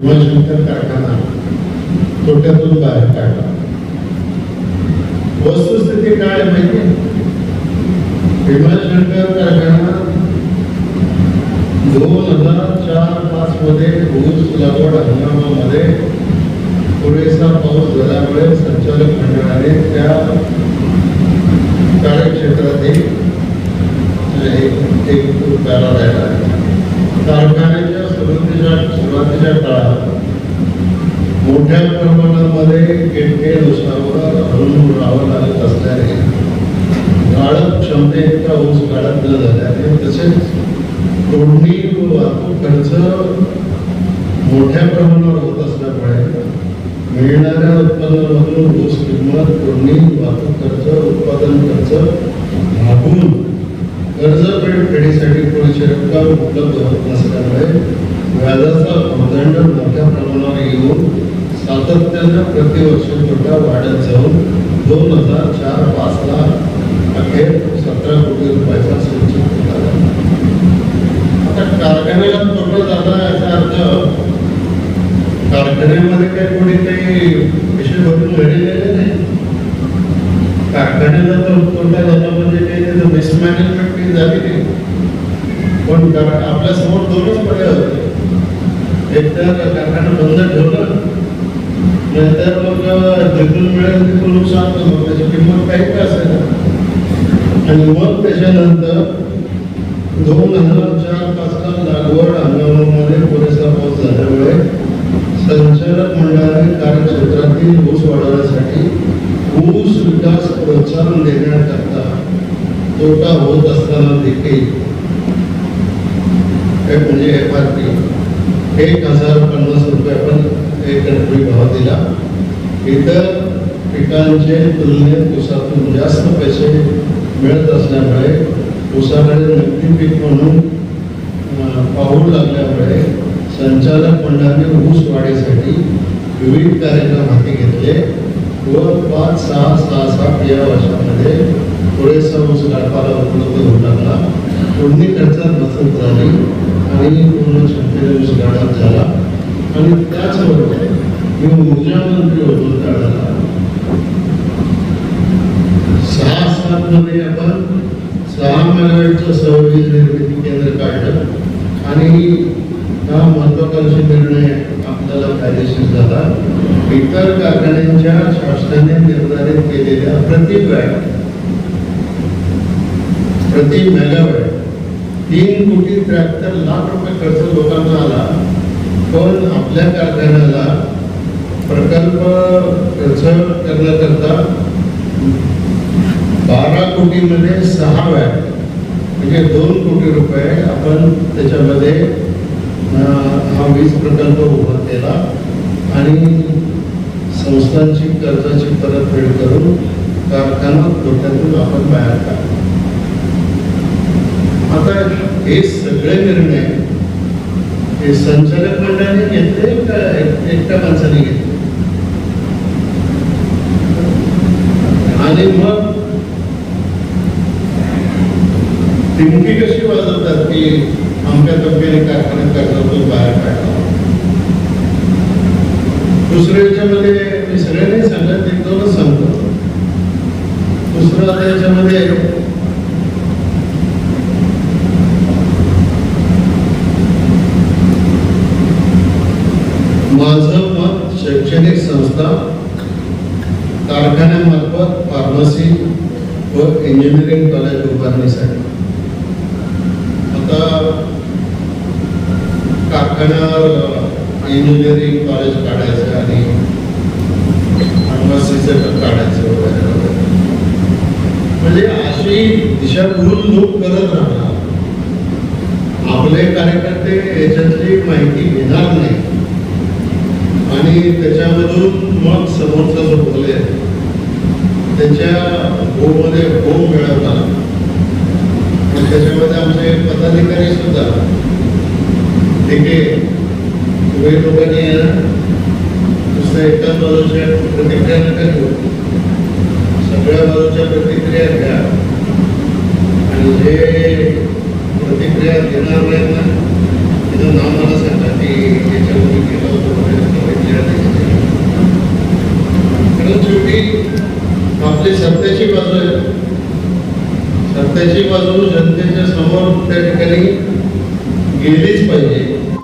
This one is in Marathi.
भीमाशंकर कारखाना तोट्यातून बाहेर काढला वस्तुस्थिती काय माहिती आहे? कारखाना दोन हजार चार पाच मध्ये ऊस लागवड हंगामामध्ये पुरेसा पाऊस झाल्यामुळे संचालक मंडळाने त्या कार्यक्षेत्रातील एक करार आहे. कारखान्याच्या सुरुवातीच्या सुरुवातीच्या काळात मोठ्या प्रमाणामध्ये केटके नुसार अवलंबून राहावं लागत असल्याने गाळप क्षमतेचा ऊस गाळप न झाल्याने तसेच तोडणी व वाहतूक खर्च मोठ्या प्रमाणावर होत असल्यामुळे मिळणाऱ्या उत्पादनामधून ऊस किंमत तोडणी वाहतूक खर्च उत्पादन खर्च भागून कर्ज फेडीसाठी पुरेशी रक्कम उपलब्ध होत नसल्यामुळे व्याजाचा भूदंड मोठ्या प्रमाणावर येऊन सातत्यानं प्रतिवर्ष छोट्या वाढत जाऊन दोन हजार चार पाचला अखेर सतरा कोटी रुपयाचा संचित झाला. आता कारखान्याला तोटा झाला याचा अर्थ कारखान्यामध्ये काही कोणी काही विषय भरून घडलेले नाही. कारखान्याला तर तोटा झाला म्हणजे काही त्याचं मिसमॅनेजमेंट काही झाली नाही. पण कारण आपल्यासमोर दोनच पर्याय होते. एक तर कारखाना बंद ठेवला नंतर मग जिथून मिळेल तिथून नुकसान झालं त्याची किंमत काही काय असेल. आणि मग त्याच्यानंतर दोन हजार चार पाचला लागवड हंगामामध्ये पुरेसा पाऊस झाल्यामुळे संचालक मंडळाने कार्यक्षेत्रातील ऊस वाढवण्यासाठी ऊस विकास प्रोत्साहन देण्याकरता तोटा होत असताना देखील हे म्हणजे एफ आर पी एक हजार पन्नास रुपये आपण एक टक्के भाव दिला. इतर पिकांचे तुलनेत ऊसातून जास्त पैसे मिळत असल्यामुळे ऊसाकडे नक्की पीक म्हणून पाहू लागल्यामुळे संचालक मंडळाने ऊस वाढीसाठी विविध कार्यक्रम हाती घेतले व पाच सहा सहा सात या वर्षामध्ये पुरेसा ऊस काढपाला उपलब्ध होऊ लागला. तोडणी खर्चात बचत झाली. आणि पूर्ण क्षमतेने ऊस झाला. आणि त्याचबरोबर मी ऊर्जा मंत्री होतो त्यावेळेला. सहा सात मध्ये आपण सहा मेगावॅटचं सहवीज निर्मिती केंद्र काढलं. आणि हा महत्वाकांक्षी निर्णय आपल्याला फायदेशीर झाला. इतर कारखान्यांच्या शासनाने निर्धारित केलेल्या प्रति वॅट प्रति मेगावॅट तीन कोटी त्र्याहत्तर लाख रुपये खर्च लोकांना आला. पण आपल्या कारखान्याला प्रकल्प खर्च करण्याकरता बारा कोटीमध्ये सहा वॅट म्हणजे दोन कोटी रुपये आपण त्याच्यामध्ये हा वीज प्रकल्प उभा केला आणि संस्थांची कर्जाची परतफेड करून कारखाना तोट्यातून आपण बाहेर काढला. आता हे सगळे निर्णय हे संचालक मंडळाने घेतले का एकट्या माणसाने घेतले? आणि मग टिमकी कशी वाजवतात की आमच्या तब्येने कारखान्यात कर्जातून बाहेर काढला दुसऱ्या याच्यामध्ये मी सगळ्यांनी सांगत एक दोनच सांगतो. दुसरं आता याच्यामध्ये माझं मत शैक्षणिक संस्था कारखान्यामार्फत फार्मसी व इंजिनिअरिंग कॉलेज उभारणीसाठी. आता कारखान्यावर इंजिनिअरिंग कॉलेज काढायचं आणि फार्मसीचं काढायचं वगैरे. वगैरे म्हणजे अशी दिशाभूल लोक करत राहणार आपले कार्यकर्ते याच्यातली माहिती घेणार नाही आणि त्याच्यामधून मग समोरचा जो बोले त्याच्या गोमध्ये हो मिळवला आणि त्याच्यामध्ये आमचे पदाधिकारी सुद्धा. ठीक आहे तुम्ही लोकांनी नुसतं एकाच बाजूच्या प्रतिक्रिया नका घेऊ. सगळ्या बाजूच्या प्रतिक्रिया घ्या आणि जे प्रतिक्रिया देणार नाहीत ना तिथं नाव मला सांगा की याच्यामध्ये केलं होतं आपली सत्तेची बाजू आहे. सत्तेची बाजू जनतेच्या समोर त्या ठिकाणी गेलीच पाहिजे.